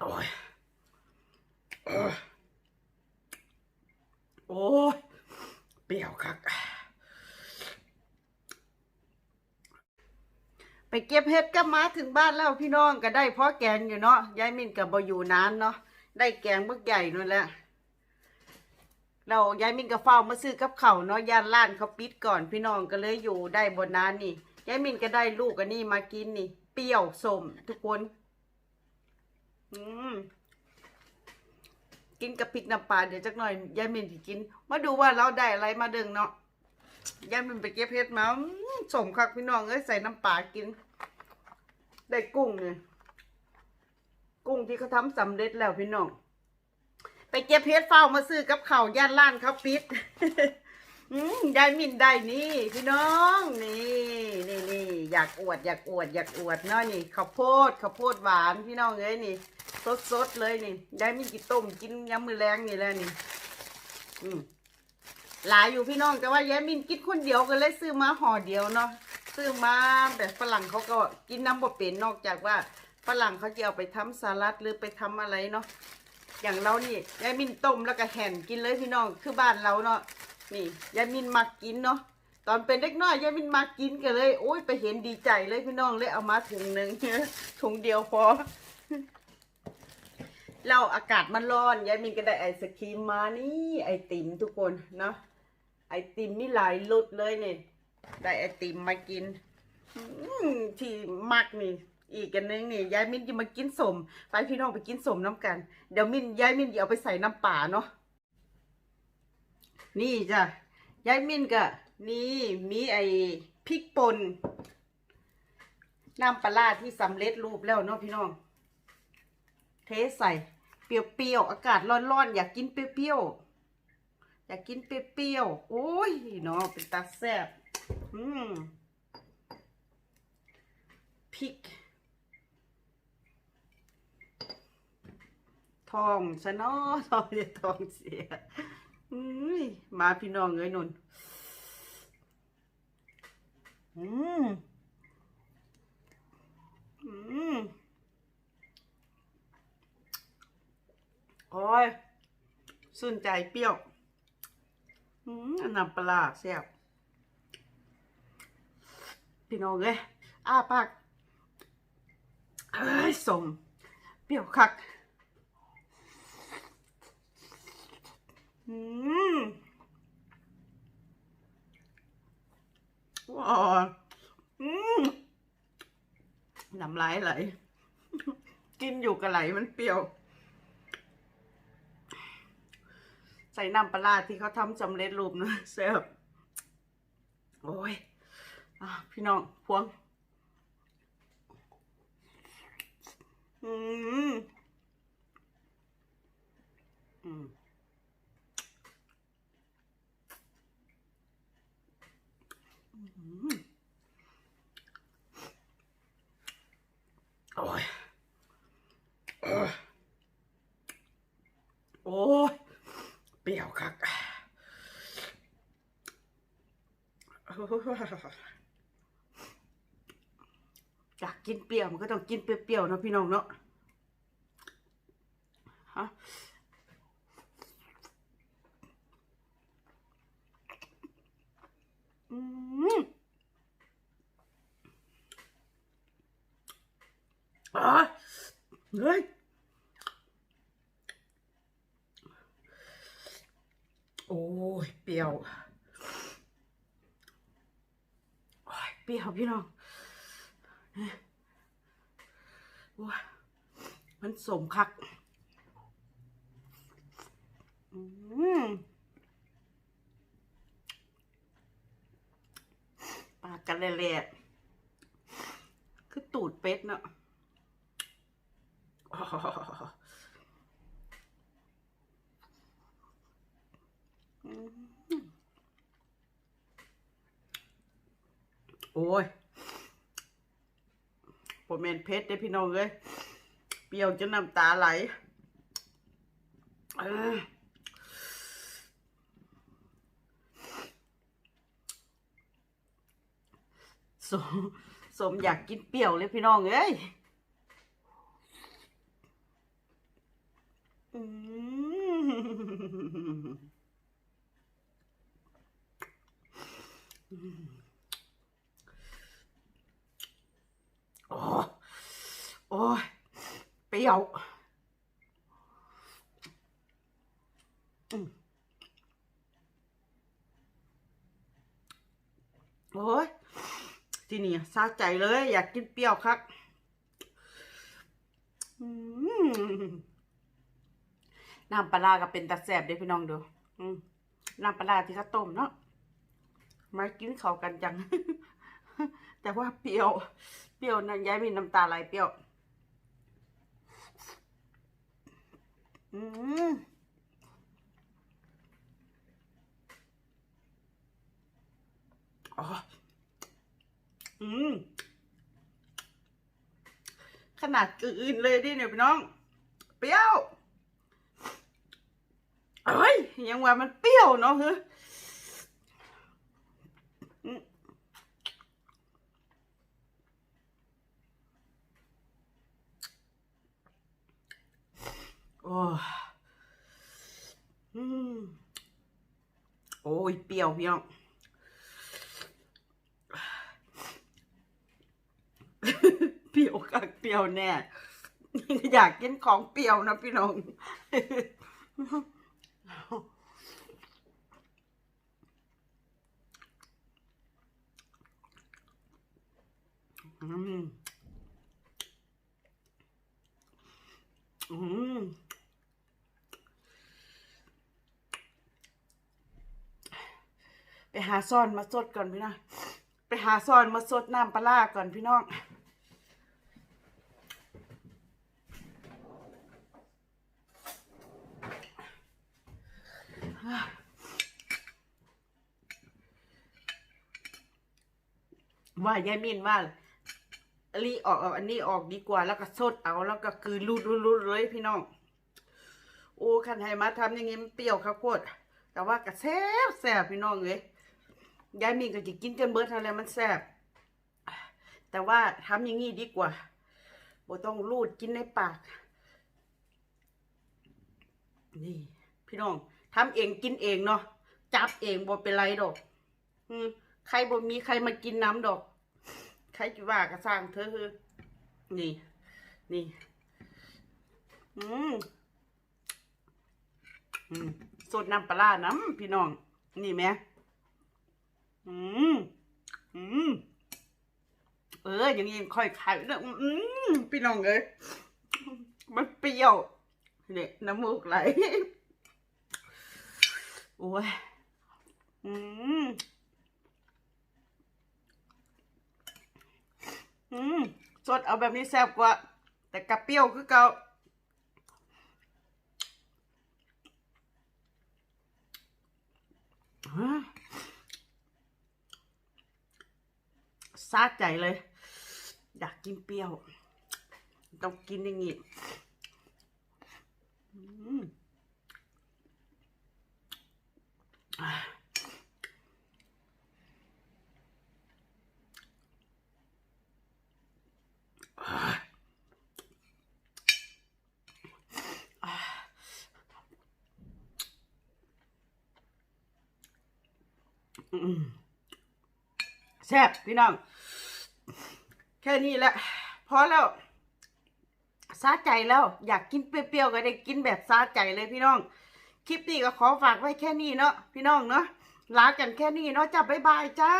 โอ้ยโอ้ยเปรี้ยวคัก ไปเก็บเห็ดก็มาถึงบ้านแล้วพี่น้องก็ได้เพราะแกงอยู่เนาะยายมินกับบอยู่นานเนาะได้แกงบึกใหญ่นั่นแหละเรายายมินก็เฝ้ามาซื้อกับเขาวเนาะย่านร้านเขาปิดก่อนพี่น้องก็เลยอยู่ได้บนนานนี่ ยายมินก็ได้ลูกอันนี้มากินนี่ เปรี้ยวสมทุกคน อืมกินกับพริกน้ำปลาเดี๋ยวจักหน่อยยายมินสิกิน มาดูว่าเราได้อะไรมาเดึงเนาะยายมินไปเก็บเห็ดมาอื้อสมคักพี่น้องเอ้ยใส่น้ำปลากิน ได้กุ้งเนี่ยกุ้งที่เขาทำสำเร็จแล้วพี่น้อง ไปเก็บเพชรเฝ้ามาซื้อกับเขาย่านล้านเขาปิด อืมยายมินได้นี่ พี่น้องนี่นี่นี่อยากอวด อยากอวด อยากอวดเนาะนี่ข้าวโพดข้าวโพดหวานพี่น้องเอ้ยนี่สดสดเลยนี่ยายมินกินต้มกินยำมือแรงนี่แหละนี่ อืมหลายอยู่พี่น้องแต่ว่ายายมินกินคนเดียวก็เลยซื้อมาห่อเดียวเนาะซื้อมาแบบฝรั่งเขาก็กินน้ำบดเป็นนอกจากว่าฝรั่งเขาจะเอาไปทำสลัดหรือไปทำอะไรเนาะอย่างเรานี่ยายมินต้มแล้วก็แห่นกินเลยพี่น้องคือบ้านเราเนาะ นี่ยายมินมักกินเนาะตอนเป็นเด็กน้อยยายมินมักกินกันเลย โอ้ยไปเห็นดีใจเลยพี่น้องเลยเอามาถุงหนึ่งถุงเดียวพอเราอากาศมันร้อนยายมินก็ได้ไอศครีมมานี่ไอติมทุกคนเนาะไอติมมีหลายรสเลยเนี่ยได้ไอติมมากินที่มักนี่ อีกอันนึงนี่ยายมินจะมากินสมไปพี่น้องไปกินสมน้ำกัน เดี๋ยวมินยายมินจะเอาไปใส่น้ำป่าเนาะ นี่จ้ะยายมินก็นี่มีไอ้พริกป่นน้ำปลาที่สำเร็จรูปแล้วเนาะพี่น้อง เทใส่ เปรี้ยวๆอากาศร้อนๆ อยากกินเปรี้ยวๆ อยากกินเปรี้ยวๆโอ้ยเนาะเป็นตาแซ่บอืมพริก ทองซะเนาะทองจะทองเสีย มาพี่น้องเอ้ยนนอืมอืมโอ้ยสุนใจเปรี้ยว อืมอันน้ำปลาร้าแซ่บพี่น้องเอ้ยอ้าปากเอ้ยสมเปรี้ยวคัก อืมว้าวอืมน้ำลายไหล กินอยู่กับไหลมันเปรี้ยว ใส่น้ำปลาที่เขาทำสำเร็จรูปนะแซ่บโอ้ยอพี่น้อง พวง อืม อืมอืมโอ้ยเอ้ยโอ้ย เปรี้ยวคัก อยากกินเปรี้ยวมันก็ต้องกินเปรี้ยวๆนะพี่น้องเนาะฮะอืมอะเฮ้ยโอ้ยเปรี้ยวโอ้ยเป รี้ยวพี่น้องโอ้ยมันสมคัก อืมปากกันแหละคือตูดเป็ดเนาะอ๋อ อืม โอ้ยผมเมนเพชรได้พี่น้องเลยเปรี้ยวจนน้ำตาไหลสสมสมอยากกินเปรี้ยวเลยพี่น้องเอ้ยอืมโอ้โอ้ ยเปรี้ยวโอ้ยที่นี่ซาใจเลย อยากกินเปรี้ยวครับน้ำปลาก็เป็นตาแสบเด้พี่น้องดูอืมน้ำปลาที่เขาต้มเนาะมากินเขากันจัง แต่ว่าเปรี้ยว เปรี้ยวนั่นย้ายมีน้ำตาไหลเปรี้ยว อืมอ๋ออืม ขนาดอื่นเลยดิเนี่ยพี่น้อง เปรี้ยวเอ้ย ยังว่ามันเปรี้ยวเนาะเฮ้ยอื โอ้อืมโอ้ยเปรี้ยวพี่น้องเปรี้ยวกับเปรี้ยวแน่อยากกินของเปรี้ยวนะพี่น้อง อืมอืม ไปหาซ่อนมาสดก่อนพี่น้อง ไปหาซ่อนมาสดน้ำปลาก่อนพี่น้องว่ายายมินว่าอันนี้ออกเอาอันนี้ออกดีกว่าแล้วก็สดเอาแล้วก็คือรูดรูดเลยพี่น้อง โอ้คันไห้มาทำอย่างงี้มันเปรี้ยวข้าวโพดแต่ว่าก็แซ่บแซ่บพี่น้องเลย ยายมินก็จะกินจนเบิดเท่าไรมันแซ่บแต่ว่าทำอย่างงี้ดีกว่าบ่ต้องรูดกินในปาก นี่ พี่น้องทำเองกินเองเนาะจับเองบ่เป็นไรดอกอืมใครบ่มีใครมากินน้ำดอก ใครจะว่าก็สร้างเธอคือนี่ นี่ อืมอืมสดน้ำปลาน้ำพี่น้อง นี่แหม อืมอืมเออ อย่างนี้ค่อยขายเนอะอืมพี่น้องเอ้ยมันเปรี้ยวเนี่ยน้ำมูกไหลโอ้ยอืมอืมสดเอาแบบนี้แซ่บกว่า แต่กับเปรี้ยวคือเก่าะ ซาใจเลย อยากกินเปรี้ยว ต้องกินอย่างงี้อืม ซ่บพี่น้อง แค่นี้แหละพอแล้วซาใจแล้วอยากกินเปรี้ยวๆก็ได้กินแบบซาใจเลยพี่น้อง คลิปนี้ก็ขอฝากไว้แค่นี้เนาะพี่น้องเนาะลากันแค่นี้เนาะจ้าบ๊ายบายจ้า